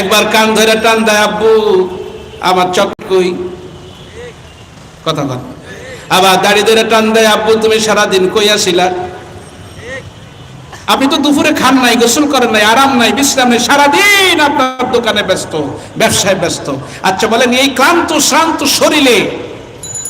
একবার কান ধরে টান দেয়, আব্বু, আমার চক কই? কথা কথা আবার দাড়ি ধরে টান দেয়, আব্বু, তুমি সারাদিন কই আসিলা? আপনি তো দুপুরে খান নাই, গোসল করেন নাই, আরাম নাই, বিশ্রাম নাই, সারাদিন আপনার দোকানে ব্যস্ত, ব্যবসায় ব্যস্ত। আচ্ছা বলেন, এই ক্লান্ত, শ্রান্ত শরীরে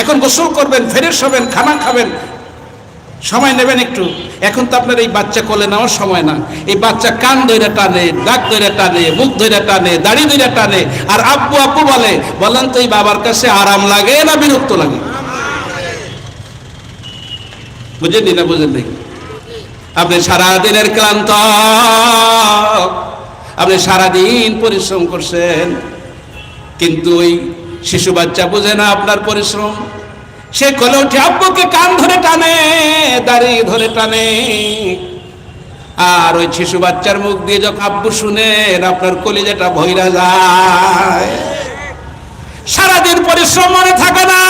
এখন গোসল করবেন, ফ্রেশ হবেন, খানা খাবেন সময় নেবেন একটু। এখন তো আপনার এই বাচ্চা কোলে নেওয়ার সময় না। এই বাচ্চা কান ধরে টানে, দাগ ধরে টানে, মুখ ধরে টানে, দাড়ি ধরে টানে, আর আব্বু আব্বু বলে, বলেন তো এই বাবার কাছে আরাম লাগে না বিরক্ত লাগে? বুঝেন না বুঝেন নাই আপনি সারাদিনের ক্লান্ত। আপনি সারাদিন পরিশ্রম করছেন। কিন্তু ওই শিশু বাচ্চা বুঝে না আপনার পরিশ্রম। সে কোলে উঠে আব্বুকে কান ধরে টানে, দাড়ি ধরে টানে। আর ওই শিশু বাচ্চার মুখ দিয়ে যখন আব্বু শুনেন আপনার কলিজাটা ভৈরা যায়। সারাদিন পরিশ্রম মনে থাকে না।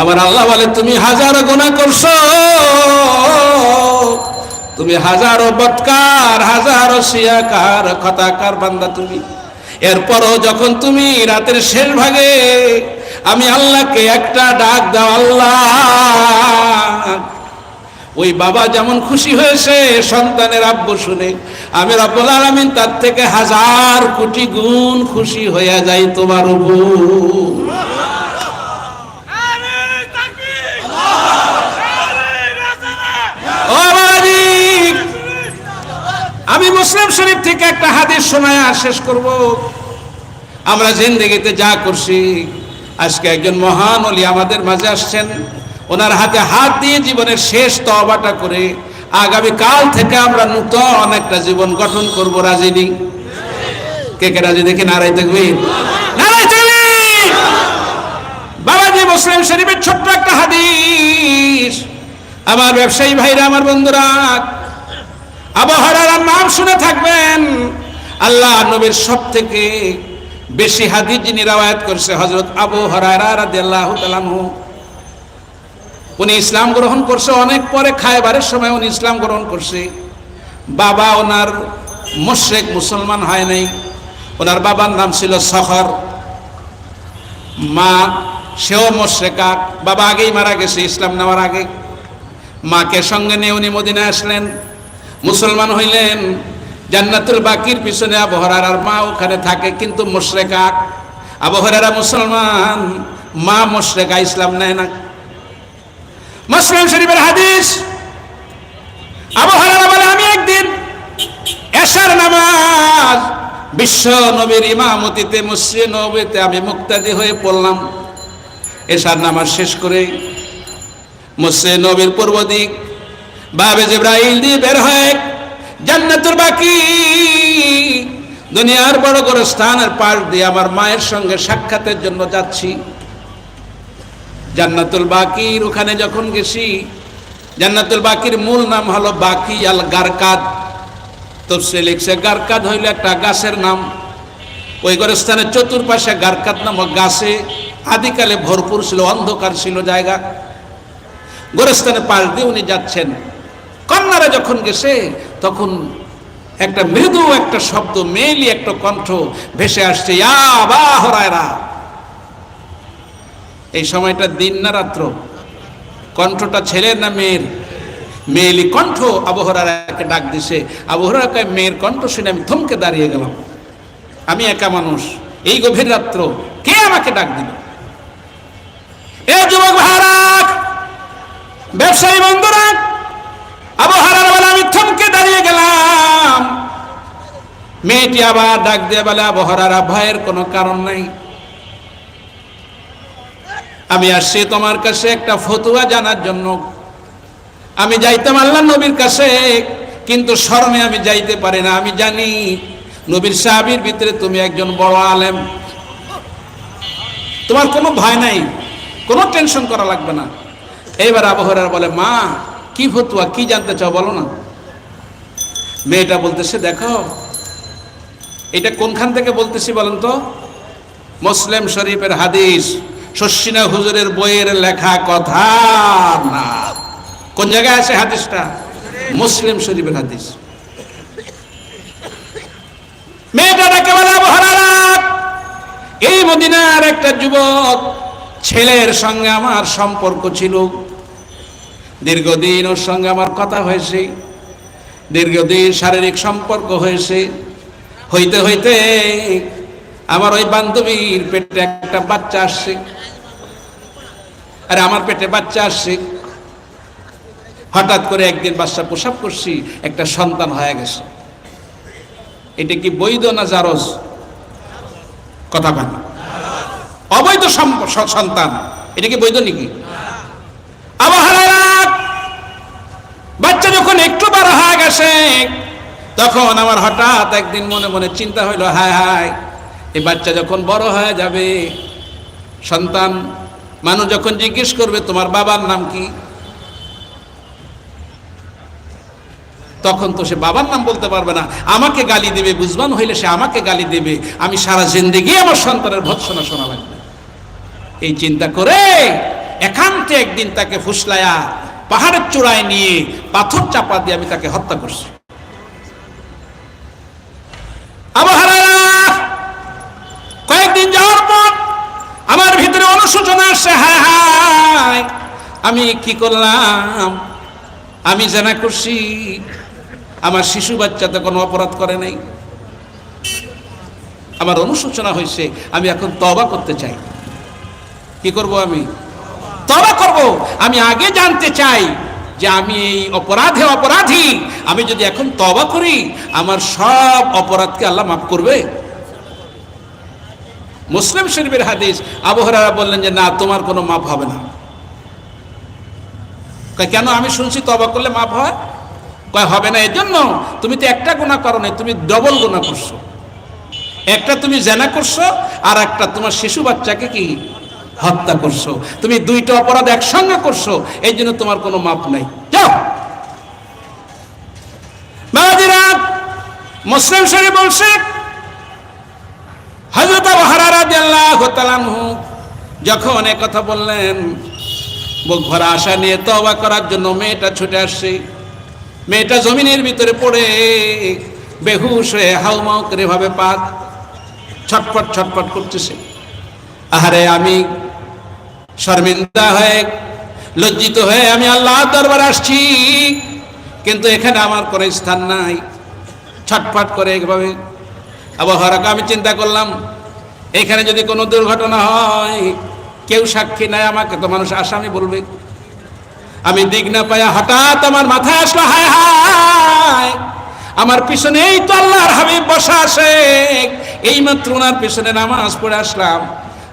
আবার আল্লাহ বলে, তুমি হাজারো গুণা করছ। তুমি হাজারো বৎকার, হাজারো শিয়াকার কথাকার বান্দা তুমি। এরপরও যখন তুমি রাতের শেষ ভাগে আমি আল্লাহকে একটা ডাক দাও, আল্লাহ। ওই বাবা যেমন খুশি হয়েছে, সন্তানের আব্বু শুনে, আমি রব্বুল আলমিন তার থেকে হাজার কোটি গুণ খুশি হইয়া যাই তোমার উপর ও বাবাজি আমি মুসলিম শরীফ থেকে একটা হাদিস শোনায়, আর শেষ করব। আমরা জিন্দেগিতে যা করছি, আজকে একজন মহান অলি আমাদের মাঝে আসছেন। ওনার হাতে হাত দিয়ে জীবনের শেষ তবাটা করে আগামী কাল থেকে আমরা নূতন একটা জীবন গঠন করব রাজিনী কে কে রাজি? দেখি নারাই তাকবীর! বাবাজি মুসলিম শরীফের ছোট্ট একটা হাদিস। আমার ব্যবসায়ী ভাইরা, আমার বন্ধুরা আবহাওয়ার নাম শুনে থাকবেন। আল্লাহ নবীর সব থেকে বেশি হাদিস যিনি রাওয়ায়াত করছে হজরত আবু হরারা রাদিয়াল্লাহু তাআলাহু উনি ইসলাম গ্রহণ করছে, অনেক পরে খায়বারের সময় উনি ইসলাম গ্রহণ করছে। বাবা ওনার মুশরিক মুসলমান হয় নাই। ওনার বাবার নাম ছিল সখর। মা সেও মোশেকা বাবা আগেই মারা গেছে ইসলাম নেওয়ার আগে। মাকে সঙ্গে নিয়ে উনি মদিনায় আসলেন। মুসলমান হইলেন জান্নাতুল বাকির পিছনে আবহরার মা ওখানে থাকে কিন্তু মোশরেকা। আবহরারা মুসলমান, মা মোশরেকা, ইসলাম নেয় না। মুসলিম শরীফের হাদিস আবহরারা বলে, আমি একদিন এশার নামাজ বিশ্ব নবীর ইমামতিতে মুসলিম নবীতে আমি মুক্তাদি হয়ে পড়লাম। এশার নামাজ শেষ করে মুসে নবীর পূর্ব দিক বাবে জিব্রাইল দিয়ে বের হয়। জান্নাতুল বাকি। দুনিয়ার বড় বড় স্থানের পাশ দিয়ে আমার মায়ের সঙ্গে সাক্ষাতের জন্য যাচ্ছি। জান্নাতুল বাকির ওখানে যখন গেছি, জান্নাতুল বাকির মূল নাম হলো বাকি আল গারকাদ। তো সে লিখছে, গারকাদ হইল একটা গাছের নাম। ওই গোরস্থানের চতুর্পাশে গারকাত নামক গাছে আদিকালে ভরপুর ছিল, অন্ধকার ছিল জায়গা। গোরস্থানে পাশ দিয়ে উনি যাচ্ছেন। কন্যারা যখন গেছে, তখন একটা মৃদু একটা শব্দ মেলি একটা কণ্ঠ ভেসে আসছে এই সময়টা দিন না রাত্র? কণ্ঠটা ছেলের না মেয়ের? মেয়েলি কণ্ঠ আবহরাকে ডাক দিছে। আবহরাকে মেয়ের কণ্ঠ শুনে আমি থমকে দাঁড়িয়ে গেলাম। আমি একা মানুষ। এই গভীর রাত্র কে আমাকে ডাক দিল? এ যুবক ভাড়াক ব্যবসায়ী বন্ধুরা আবহাওয়ার বেলা, আমি থমকে দাঁড়িয়ে গেলাম। মেয়েটি আবার ডাক দিয়ে বলে আবহাওয়ার ভয়ের কোনো কারণ নাই। আমি আসছি তোমার কাছে একটা ফতুয়া জানার জন্য। আমি যাইতাম আল্লাহ নবীর কাছে, কিন্তু শরমে আমি যাইতে পারি না। আমি জানি নবীর সাহাবির ভিতরে তুমি একজন বড় আলেম। তোমার কোনো ভয় নাই, কোনো টেনশন করা লাগবে না। এইবার আবহাওয়ার বলে, মা কি ফতুয়া, কি জানতে চাও বলো না? মেয়েটা বলতেছে, দেখো, এটা কোনখান থেকে বলতেছি বলেন তো? মুসলিম শরীফের হাদিস শশিনা হুজুরের বইয়ের লেখা কথা না। কোন জায়গায় আছে হাদিসটা? মুসলিম শরীফের হাদিস। মেয়েটা ডাকে এই মদিনার একটা যুবক ছেলের সঙ্গে আমার সম্পর্ক ছিল। দীর্ঘদিন ওর সঙ্গে আমার কথা হয়েছে। দীর্ঘদিন শারীরিক সম্পর্ক হয়েছে। হইতে হইতে আমার ওই বান্ধবীর পেটে একটা বাচ্চা আসছে। আরে আমার পেটে বাচ্চা আসছে। হঠাৎ করে একদিন বাচ্চা প্রসাব করছি, একটা সন্তান হয়ে গেছে। এটা কি বৈধ না জারজ? কথা কয় না অবৈধ সন্তান। এটা কি বৈধ নাকি? বাচ্চা যখন একটু বড় হয়ে গেছে, তখন আমার হঠাৎ একদিন মনে মনে চিন্তা হইল, হায় হায়, এই বাচ্চা যখন বড় হয়ে যাবে, সন্তান, মানুষ যখন জিজ্ঞেস করবে, তোমার বাবার নাম কি? তখন তো সে বাবার নাম বলতে পারবে না। আমাকে গালি দেবে, বুঝবান হইলে সে আমাকে গালি দেবে। আমি সারা জিন্দেগি আমার সন্তানের ভৎসনা শোনা লাগবে। এই চিন্তা করে একান্তে একদিন তাকে ফুসলায়া পাহাড়ের চূড়ায় নিয়ে পাথর চাপা দিয়ে আমি তাকে হত্যা করছি। কয়েকদিন যাওয়ার পর আমার ভিতরে অনুশোচনা আসছে হায় হায়, আমি কি করলাম? আমি জানা করছি, আমার শিশু বাচ্চা তো কোনো অপরাধ করে নাই। আমার অনুশোচনা হয়েছে, আমি এখন তবা করতে চাই। কি করব আমি? তবা করব। আমি আগে জানতে চাই যে আমি এই অপরাধে অপরাধী। আমি যদি এখন তবা করি, আমার সব অপরাধকে আল্লাহ মাফ করবে? মুসলিম শরীফের হাদিস আবহাওয়া বললেন যে, না, তোমার কোনো মাপ হবে না। কেন? আমি শুনছি তবা করলে মাপ হয়? কয়, হবে না। এজন্য তুমি তো একটা গুণা করো নাই, তুমি ডবল গুণা করছ। একটা তুমি জেনা করছ, আর একটা তোমার শিশু বাচ্চাকে কি হত্যা করছ। তুমি দুইটা অপরাধ একসঙ্গে করছ, এই জন্য তোমার কোনো মাপ নাই। যাও। মুসলিম শরীফ বলছে হজরত যখন কথা বললেন, বুক ভরা আশা নিয়ে তবা করার জন্য মেয়েটা ছুটে আসছে। মেয়েটা জমিনের ভিতরে পড়ে, বেহুশ হয়ে হাউমাউ করে ভাবে পাক ছটফট ছটফট করতেছে। আহারে, আমি শর্মিন্দা হয়ে, লজ্জিত হয়ে আমি আল্লাহ দরবার আসছি। কিন্তু এখানে আমার কোনো স্থান নাই। ছটফট করে এইভাবে আবহাওয়াকে আমি চিন্তা করলাম, এখানে যদি কোনো দুর্ঘটনা হয়, কেউ সাক্ষী নাই আমাকে, তো মানুষ আসামি বলবে। আমি দিক না পাইয়া হঠাৎ আমার মাথায় আসলো, হায় হায়, আমার পিছনে এই তো আল্লাহর হাবিব বসা আছে। এই মাত্র ওনার পিছনে নামাজ পড়ে আসলাম।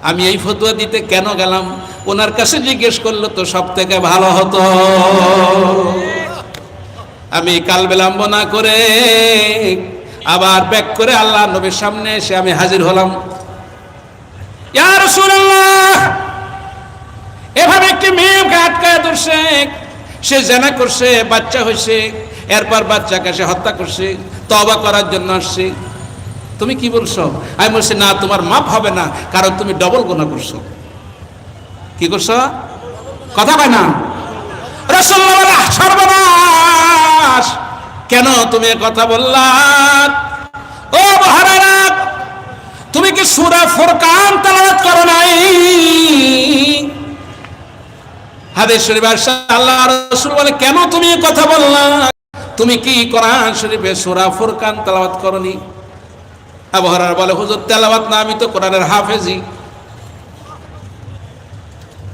আমি এই ফতুয়া দিতে কেন গেলাম? ওনার কাছে জিজ্ঞেস করল, তো সব থেকে ভালো হতো। আমি কাল বিলম্ব না করে আবার ব্যাক করে আল্লাহ নবীর সামনে এসে আমি হাজির হলাম। এভাবে একটি মেয়েকে আটকায় ধরছে, সে জেনা করছে, বাচ্চা হয়েছে, এরপর বাচ্চাকে সে হত্যা করছে তবা করার জন্য আসছে। তুমি কি বলছো? আমি বলছি, না, তোমার মাপ হবে না, কারণ তুমি ডবল গোনা করছ। কি করছ? কথা কয় না। রাসূলুল্লাহ সর্বনাশ! কেন তুমি কথা বললা? ও মহারানা, তুমি কি সূরা ফুরকান তেলাওয়াত করো নাই? হাদিস শরীফ আল্লাহ রাসূল বলে, কেন তুমি কথা বললা? তুমি কি কোরআন শরীফে সূরা ফুরকান তেলাওয়াত করনি? আবু হুরায়রা বলে, হুজুর, তেলাওয়াত না, আমি তো কোরআনের হাফেজি।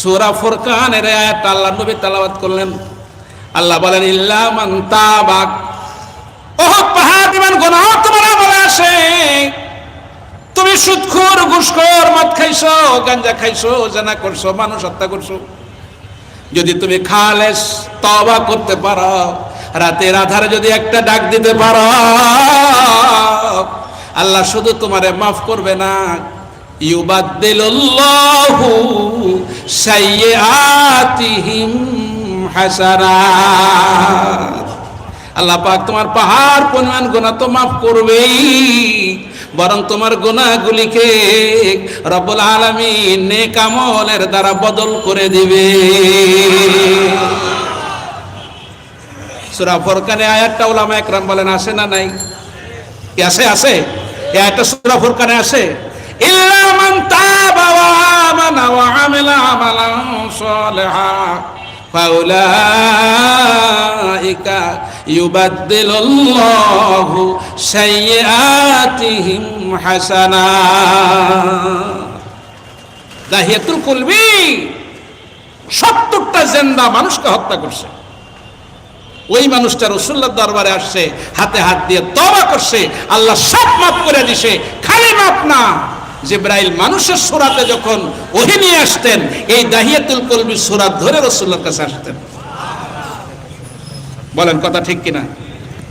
সূরা ফুরকানের আয়াতটা আল্লাহ নবী তেলাওয়াত করলেন। আল্লাহ বলেন, ইল্লা মান তাবাক। ওহ পাহাড় দিবেন গুনাহ, তোমার আমলে আসে। তুমি সুদখোর, ঘুষখোর, মদ খাইছো, গাঞ্জা খাইছো, জানা করছ, মানুষ হত্যা করছ। যদি তুমি খালেস তবা করতে পারো। রাতের আধারে যদি একটা ডাক দিতে পারো, আল্লাহ শুধু তোমারে মাফ করবে না। ইউবাদ্দিলুল্লাহু সাইয়্যাতিহিম হাসানাত আল্লাহ পাক তোমার পাহাড় পরিমাণ গোনা তো মাফ করবেই, বরং তোমার গোনাগুলিকে রব্বুল আলামিন নেক আমলের দ্বারা বদল করে দিবে। সূরা ফুরকানে আয়াতটা উলামা একরাম বলেন, আছে না নাই? আছে আছে। এই আয়াতটা সূরা ফুরকানে আছে? কুলবি সত্তরটা জেন্দা মানুষকে হত্যা করছে। ওই মানুষটা রসুল্লার দরবারে আসছে, হাতে হাত দিয়ে তবা করছে, আল্লাহ সব মাফ করে দিছে। খালি মাফ না। জিব্রাইল মানুষের সুরাতে যখন ওহি নিয়ে আসতেন, এই দাহিয়াতুল কলবি সুরাত ধরে রসুল্লার কাছে আসতেন। বলেন কথা ঠিক কিনা?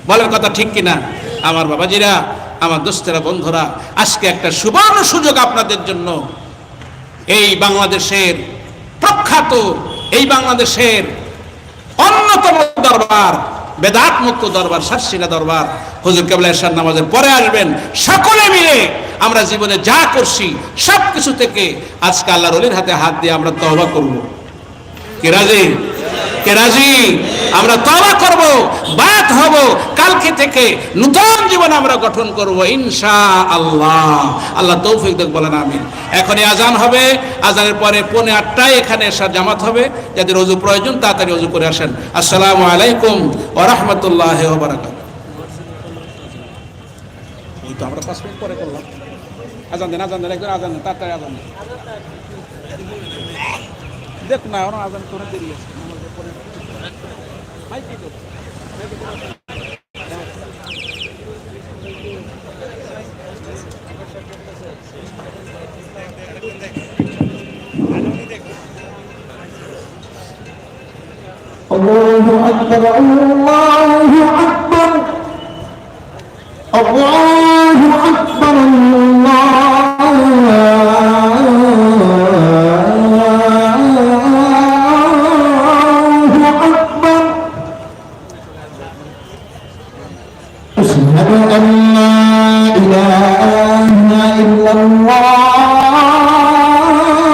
বলেন কথা ঠিক কিনা? আমার বাবাজিরা, আমার দোস্তেরা, বন্ধুরা, আজকে একটা সুবর্ণ সুযোগ আপনাদের জন্য। এই বাংলাদেশের প্রখ্যাত, এই বাংলাদেশের অন্যতম দরবার বেদাত মুক্ত দরবার সাতসিনা দরবার, হুজুর কেবলা এরশাদ নামাজের পরে আসবেন। সকলে মিলে আমরা জীবনে যা করছি সব কিছু থেকে আজকে আল্লাহ রলির হাতে হাত দিয়ে আমরা তহবা করব। কেরাজি কেরাজি আমরা তবা করব বাদ হব। কালকে থেকে নতুন জীবন আমরা গঠন করব ইনশা আল্লাহ আল্লাহ তৌফিক দেখ, বলেন আমিন। এখনই আজান হবে, আজানের পরে পৌনে আটটায় এখানে এসে জামাত হবে, যাদের অজু প্রয়োজন তাড়াতাড়ি অজু করে আসেন। আসসালামু আলাইকুম ওয়া রাহমাতুল্লাহি ওয়া বারাকাতুহু ওই তো আমরা পাঁচ মিনিট পরে করলাম। আজান দেন আজান দেন একজন আজান দেন তাড়াতাড়ি আজান দেন দেখ না ওরা আজান করে দেরি আছে নামাজের পরে। মাইকে দেব। الله أكبر الله أكبر الله أكبر